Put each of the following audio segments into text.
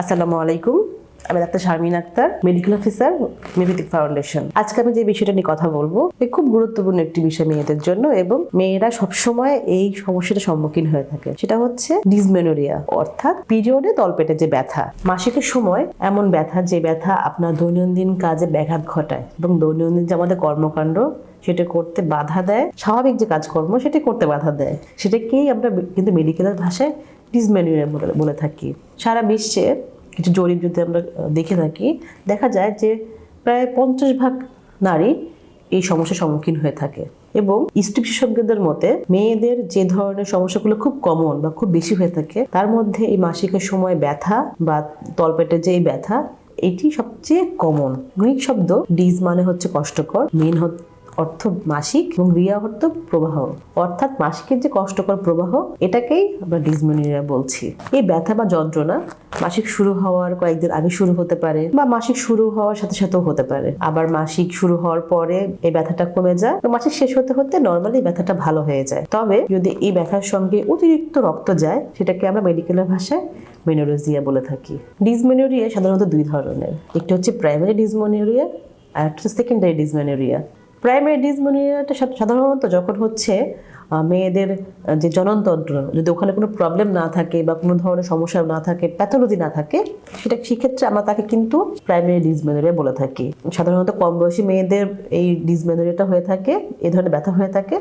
আসসালামু আলাইকুম। আমি doctor Sharmin Akter medical officer মেভিতিক foundation আজকে আমি যে বিষয়টা নিয়ে কথা বলব, এ খুব গুরুত্বপূর্ণ একটি বিষয় মেয়েদের জন্য এবং মেয়েরা সবসময় এই সমস্যাটার সম্মুখীন হয়ে থাকে। সেটা হচ্ছে ডিসমেনোরিয়া অর্থাৎ পিরিয়ডে তলপেটে যে ব্যথা। মাসিকের সময় এমন ব্যথা, যে ব্যথা আপনার দৈনন্দিন কাজে ব্যাঘাত ঘটায় এবং দৈনন্দিন যে আমাদের কর্মকাণ্ড, সেটা করতে বাধা দেয়। স্বাভাবিক যে কাজকর্ম, সেটা করতে বাধা দেয়। সেটাকেই আমরা কিন্তু মেডিকেলের ভাষায় ডিসমেনোরিয়া বলে থাকি। সারা বিশ্বে কিছু জরিপ যদি আমরা দেখে থাকি, দেখা যায় যে প্রায় পঞ্চাশ ভাগ নারী এই সমস্যার সম্মুখীন হয়ে থাকে। এবং স্ত্রী বিশেষজ্ঞদের মতে, মেয়েদের যে ধরনের সমস্যাগুলো খুব কমন বা খুব বেশি হয়ে থাকে, তার মধ্যে এই মাসিকের সময় ব্যথা বা তলপেটে যে ব্যথা, এটি সবচেয়ে কমন গ্রিক শব্দ ডিজ মানে হচ্ছে কষ্টকর, মেন অর্থ মাসিক এবং রিয়া অর্থ প্রবাহ। অর্থাৎ মাসিকের যে কষ্টকর প্রবাহ, এটাকেই আমরা ডিসমেনোরিয়া বলছি। এই ব্যথা বা যন্ত্রণা মাসিক শুরু হওয়ার কয়েকদিন আগে শুরু হতে পারে বা মাসিক শুরু হওয়ার সাথে সাথেও হতে পারে। আবার মাসিক শুরু হওয়ার পরে এই ব্যথাটা কমে যায় তো মাসিক শেষ হতে হতে নর্মালি ব্যথাটা ভালো হয়ে যায়। তবে যদি এই ব্যথার সঙ্গে অতিরিক্ত রক্ত যায়, সেটাকে আমরা মেডিকেলের ভাষায় মেনোরোজিয়া বলে থাকি। ডিসমেনোরিয়া সাধারণত দুই ধরনের। একটি হচ্ছে প্রাইমারি ডিসমেনোরিয়া আর একটা সেকেন্ডারি ডিসমেনোরিয়া প্রাইমারি ডিসমোনিয়াটা সাধারণত যখন হচ্ছে মেয়েদের যে জননতন্ত্র, যদি ওখানে কোনো প্রবলেম না থাকে বা কোনো ধরনের সমস্যা না থাকে প্যাথোলজি না থাকে, সেটা সেক্ষেত্রে আমরা তাকে কিন্তু প্রাইমারি ডিসমেনোরিয়া বলে থাকি। সাধারণত কম বয়সী মেয়েদের এই ডিসমেনোরিয়াটা হয়ে থাকে, এ ধরনের ব্যথা হয়ে থাকে।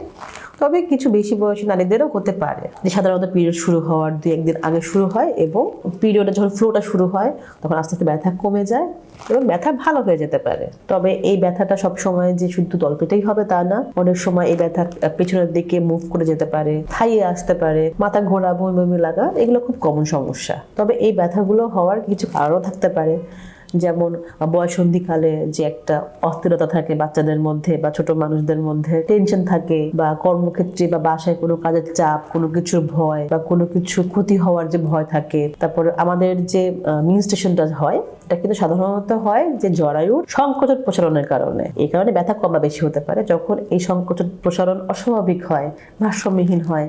তবে কিছু বেশি বয়সী নারীদেরও হতে পারে। যে সাধারণত পিরিয়ড শুরু হওয়ার দুই একদিন আগে শুরু হয় এবং পিরিয়ডে যখন ফ্লোটা শুরু হয়, তখন আস্তে আস্তে ব্যথা কমে যায় এবং ব্যথা ভালো হয়ে যেতে পারে। তবে এই ব্যথাটা সব সময় যে শুধু তলপেটেই হবে তা না, অনেক সময় এই ব্যথা পেছনের দিকে মুভ করে যেতে পারে থাইয়ে আসতে পারে, মাথা ঘোরা, বমি বমি লাগা, এগুলো খুব কমন সমস্যা। তবে এই ব্যথাগুলো হওয়ার কিছু আরও থাকতে পারে। যেমন বয়সন্ধিকালে যে একটা অস্থিরতা থাকে বাচ্চাদের মধ্যে বা ছোট মানুষদের মধ্যে টেনশন থাকে বা কর্মক্ষেত্রে বা বাসায় কোনো কাজের চাপ, কোনো কিছুর ভয় বা কোনো কিছু ক্ষতি হওয়ার যে ভয় থাকে। তারপর আমাদের যে মিনস্টেশনটা হয়, এটা কিন্তু সাধারণত হয় যে জরায়ুর সংকোচন প্রসারণের কারণে। এই কারণে ব্যথা কম বেশি হতে পারে। যখন এই সংকোচন প্রসারণ অস্বাভাবিক হয়, ভারসাম্যহীন হয়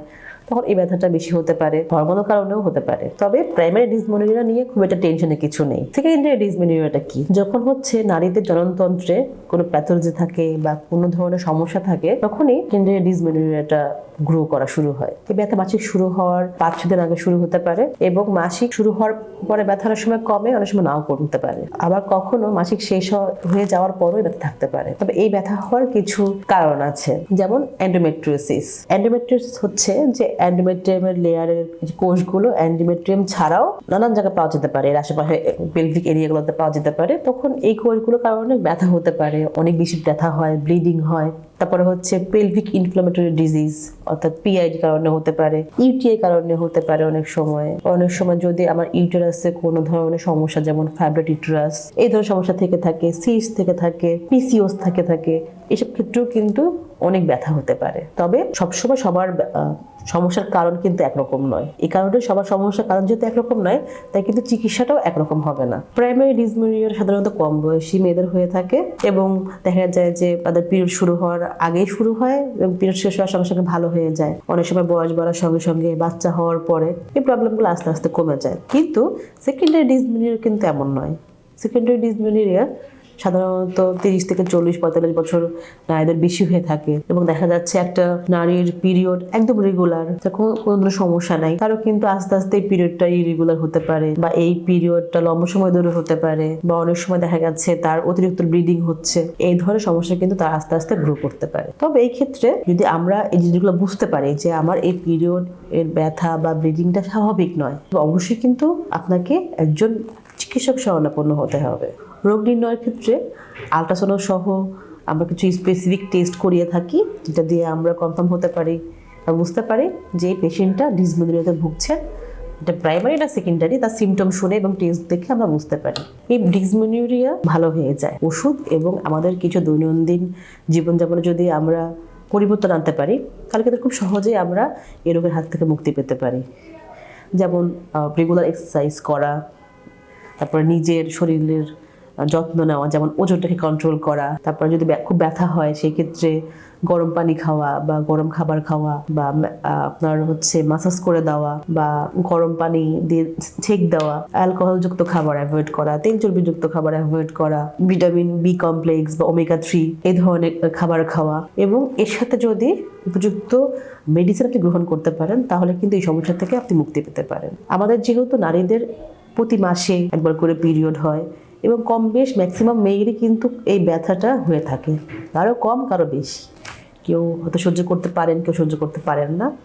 তখন এই ব্যথাটা বেশি হতে পারে হরমোনাল কারণেও হতে পারে। তবে প্রাইমারি ডিসমেনোরিয়া নিয়ে খুব একটা টেনশনের কিছু নেই। সেকেন্ডারি ডিসমেনোরিয়াটা কি? যখন হচ্ছে নারীদের জননতন্ত্রে কোনো প্যাথোলজি থাকে বা কোনো ধরনের সমস্যা থাকে, তখনই সেকেন্ডারি ডিসমেনোরিয়াটা গ্রো করা শুরু হয়। এই ব্যথা মাসিক শুরু হওয়ার পাঁচ দিন আগে শুরু হতে পারে এবং মাসিক শুরু হওয়ার পরে ব্যথা অনেক সময় কমে, অনেক সময় নাও কমতে পারে। আবার কখনো মাসিক শেষ হয়ে যাওয়ার পরও ব্যথা থাকতে পারে। তবে এই ব্যথা হওয়ার কিছু কারণ আছে, যেমন অ্যান্ডোমেট্রিওসিস অ্যান্ডোমেট্রিওসিস হচ্ছে যে অ্যান্ডোমেট্রিয়ামের লেয়ারের কোষগুলো অ্যান্ডোমেট্রিয়াম ছাড়াও নানান জায়গায় পাওয়া যেতে পারে। এর আশেপাশে পেলভিক এরিয়াগুলোতে পাওয়া যেতে পারে। তখন এই কোষগুলোর কারণে ব্যথা হতে পারে, অনেক বেশি ব্যথা হয় ব্লিডিং হয়। তারপরে হচ্ছে পেলভিক ইনফ্লামেটরি ডিজিজ অর্থাৎ পিআইডি কারণে হতে পারে ইউটিআই কারণে হতে পারে অনেক সময়। অনেক সময় যদি আমার ইউটেরাসে কোনো ধরনের সমস্যা, যেমন ফ্যাব্রেট ইউটেরাস এই ধরনের সমস্যা থেকে থাকে সিস থেকে থাকে পিসিওস থেকে থাকে, এসব ক্ষেত্রেও কিন্তু অনেক ব্যথা হতে পারে। তবে সবসময় সবার সমস্যার কারণ কিন্তু একরকম নয়। এই কারণে সবার সমস্যার কারণ যেহেতু একরকম নয়, তাই কিন্তু চিকিৎসাটাও একরকম হবে না। প্রাইমারি ডিসমেনোরিয়া সাধারণত কম বয়সী মেয়েদের হয়ে থাকে এবং দেখা যায় যে তাদের পিরিয়ড শুরু হওয়ার আগেই শুরু হয় এবং পিরিয়ড শেষ হওয়ার সঙ্গে সঙ্গে ভালো হয়ে যায়। অনেক সময় বয়স বাড়ার সঙ্গে সঙ্গে বাচ্চা হওয়ার পরে এই প্রবলেমগুলো আস্তে আস্তে কমে যায়। কিন্তু সেকেন্ডারি ডিসমেনোরিয়া কিন্তু এমন নয়। সেকেন্ডারি ডিসমেনোরিয়া সাধারণত তিরিশ থেকে চল্লিশ, পঁয়তাল্লিশ বছর নারীদের বেশি হয়ে থাকে এবং দেখা যাচ্ছে একটা নারীর পিরিয়ড একদম রেগুলার কোনো সমস্যা নাই। কারও কিন্তু আস্তে আস্তে এই পিরিয়ডটা ইরেগুলার হতে পারে বা এই পিরিয়ডটা লম্বা সময় ধরে হতে পারে বা অনেক সময় দেখা যাচ্ছে তার অতিরিক্ত ব্লিডিং হচ্ছে। এই ধরনের সমস্যা কিন্তু তার আস্তে আস্তে গ্রো করতে পারে। তবে এই ক্ষেত্রে যদি আমরা এই জিনিসগুলো বুঝতে পারি যে আমার এই পিরিয়ড এর ব্যথা বা ব্লিডিংটা স্বাভাবিক নয়, অবশ্যই কিন্তু আপনাকে একজন চিকিৎসক শরণাপন্ন হতে হবে। রোগ নির্ণয়ের ক্ষেত্রে আলট্রাসাউন্ড সহ আমরা কিছু স্পেসিফিক টেস্ট করিয়ে থাকি, যেটা দিয়ে আমরা কনফার্ম হতে পারি বুঝতে পারি যে এই পেশেন্টটা ডিসমেনোরিয়াতে ভুগছেন এটা প্রাইমারি না সেকেন্ডারি তার সিমটম শুনে এবং টেস্ট দেখে আমরা বুঝতে পারি। এই ডিসমেনোরিয়া ভালো হয়ে যায়। ওষুধ এবং আমাদের কিছু দৈনন্দিন জীবনযাপনে যদি আমরা পরিবর্তন আনতে পারি, তাহলে কিন্তু খুব সহজেই আমরা এই রোগের হাত থেকে মুক্তি পেতে পারি। যেমন রেগুলার এক্সারসাইজ করা, তারপরে নিজের শরীরের যত্ন নেওয়া, যেমন ওজনটাকে কন্ট্রোল করা, তারপর যদি খুব ব্যথা হয় সেই ক্ষেত্রে গরম পানি খাওয়া বা গরম খাবার খাওয়া বা আপনার হচ্ছে মাসাজ করে দেওয়া বা গরম পানি দিয়ে ছেক দেওয়া অ্যালকোহলযুক্ত খাবার অ্যাভয়েড করা, তেল চর্বিযুক্ত খাবার অ্যাভয়েড করা ভিটামিন বি কমপ্লেক্স বা ওমেগা থ্রি এই ধরনের খাবার খাওয়া এবং এর সাথে যদি উপযুক্ত মেডিসিন আপনি গ্রহণ করতে পারেন, তাহলে কিন্তু এই সমস্যা থেকে আপনি মুক্তি পেতে পারেন। আমাদের যেহেতু নারীদের প্রতি মাসে একবার করে পিরিয়ড হয় এবং কম বেশ ম্যাক্সিমাম মেয়েরই কিন্তু এই ব্যথাটা হয়ে থাকে। কারও কম, কারও বেশি। কেউ হয়তো সহ্য করতে পারেন, কেউ সহ্য করতে পারেন না।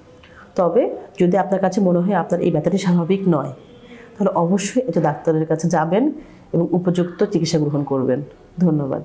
তবে যদি আপনার কাছে মনে হয় আপনার এই ব্যথাটি স্বাভাবিক নয়, তাহলে অবশ্যই এটা ডাক্তারের কাছে যাবেন এবং উপযুক্ত চিকিৎসা গ্রহণ করবেন। ধন্যবাদ।